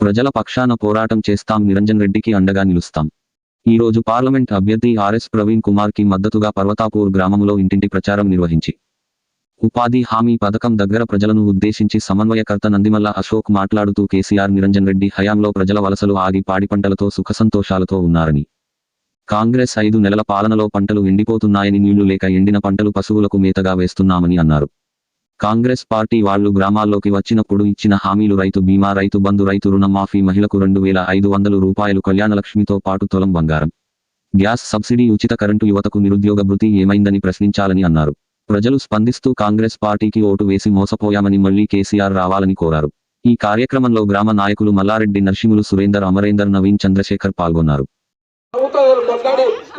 ప్రజల పక్షాన పోరాటం చేస్తాం నిరంజన్ రెడ్డికి అండగా నిలుస్తాం. ఈ రోజు పార్లమెంట్ అభ్యర్థి ఆర్ఎస్ ప్రవీణ్ కుమార్కి మద్దతుగా పర్వతాపూర్ గ్రామంలో ఇంటింటి ప్రచారం నిర్వహించి. ఉపాధి హామీ పథకం దగ్గర ప్రజలను ఉద్దేశించి సమన్వయకర్త నందిమల్ల అశోక్ మాట్లాడుతూ కేసీఆర్ నిరంజన్ రెడ్డి హయాంలో ప్రజల వలసలు ఆగి పాడి పంటలతో సుఖసంతోషాలతో ఉన్నారని. కాంగ్రెస్ ఐదు నెలల పాలనలో పంటలు ఎండిపోతున్నాయని నీళ్ళు లేక ఎండిన పంటలు పశువులకు మేతగా వేస్తున్నామని అన్నారు. కాంగ్రెస్ పార్టీ వాళ్ళు గ్రామాల్లోకి వచ్చినప్పుడు ఇచ్చిన హామీలు రైతు బీమా రైతు బంధు రైతు రుణమాఫీ మహిళకు రెండు వేల ఐదు వందల రూపాయలు కళ్యాణలక్ష్మితో పాటు తొలం బంగారం. గ్యాస్ సబ్సిడీ ఉచిత కరెంటు యువతకు నిరుద్యోగ భృతి ఏమైందని ప్రశ్నించాలని అన్నారు. ప్రజలు స్పందిస్తూ కాంగ్రెస్ పార్టీకి ఓటు వేసి మోసపోయామని మళ్ళీ కేసీఆర్ రావాలని కోరారు. ఈ కార్యక్రమంలో గ్రామ నాయకులు మల్లారెడ్డి నర్సింహులు సురేందర్ అమరేందర్ నవీన్ చంద్రశేఖర్ పాల్గొన్నారు.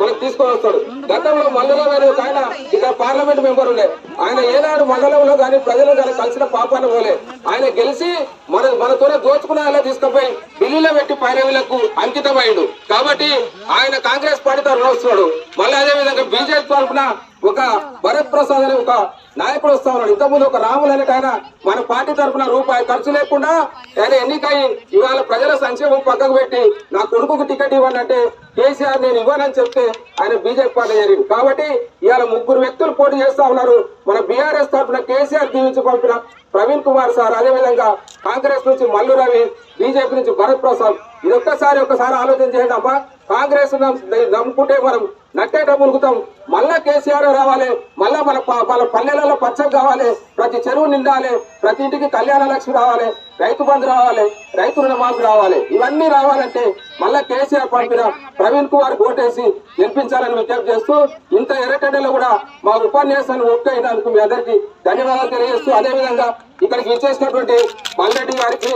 ప్రభుత్వం తీసుకొని వస్తాడు గతంలో మండలం గారి ఒక ఆయన ఇక్కడ పార్లమెంట్ మెంబర్ ఉండే. ఆయన ఏనాడు మండలంలో కానీ ప్రజలు కానీ కలిసిన పాపాన పోలే. ఆయన గెలిచి మన మనతోనే దోచుకున్న అలా తీసుకుపోయి ఢిల్లీలో పెట్టి పైరవీలకు అంకితమైండు. కాబట్టి ఆయన కాంగ్రెస్ పార్టీ తరఫున వస్తున్నాడు. మళ్ళీ అదే విధంగా బీజేపీ తరఫున ఒక భరత్ ప్రసాద్ అనే ఒక నాయకుడు వస్తా ఉన్నాడు. ఇంతకుముందు ఒక రాములు అనే ఆయన మన పార్టీ తరఫున రూపాయి ఖర్చు లేకుండా ఆయన ఎన్నికై ఇవాళ ప్రజల సంక్షేమం పక్కకు పెట్టి నా కొడుకుకు టికెట్ ఇవ్వండి అంటే కేసీఆర్ నేను ఇవ్వనని చెప్తే ఆయన బీజేపీ పార్టీ జరిగింది. కాబట్టి ఇవాళ ముగ్గురు వ్యక్తులు పోటీ చేస్తా ఉన్నారు. మన బీఆర్ఎస్ తరఫున కేసీఆర్ దీవించి పంపిన ప్రవీణ్ కుమార్ సార్ అదేవిధంగా కాంగ్రెస్ నుంచి మల్లు రవి బీజేపీ నుంచి భరత్ ప్రసాద్. ఇది ఒక్కసారి ఒక్కసారి ఆలోచన చేయండి అమ్మా కాంగ్రెస్ నమ్ముకుంటే మనం నట్టేట మునుగుతాం మళ్ళా కేసీఆర్ రావాలి మళ్ళా మన మన పల్లెలలో పచ్చగా కావాలి ప్రతి చెరువు నిండాలి ప్రతి ఇంటికి కళ్యాణ లక్ష్మి రావాలి రైతు బంధు రావాలి రైతు రుణమాఫీ రావాలి ఇవన్నీ రావాలంటే మళ్ళా కేసీఆర్ పంపిన ప్రవీణ్ కుమార్ ఓటేసి గెలిపించాలని విజ్ఞప్తి చేస్తూ ఇంత ఎర్రటెండలో కూడా మా ఉపన్యాసాన్ని ఒక్కైనందుకు మీ అందరికీ ధన్యవాదాలు తెలియజేస్తూ అదేవిధంగా ఇక్కడికి ఇచ్చేసినటువంటి మల్లెడ్డి గారికి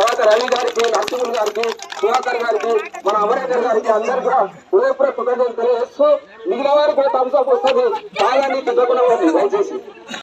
తర్వాత రవి గారికి నరసింహులు గారికి సుధాకర్ గారికి మన అమరేందర్ గారికి అందరు కూడా హృదయపూర్వక కృతజ్ఞతలు తెలియజేస్తూ మిగిలిన వారికి కూడా థమ్స్ వస్తుంది. చాలా నీకు దయచేసి.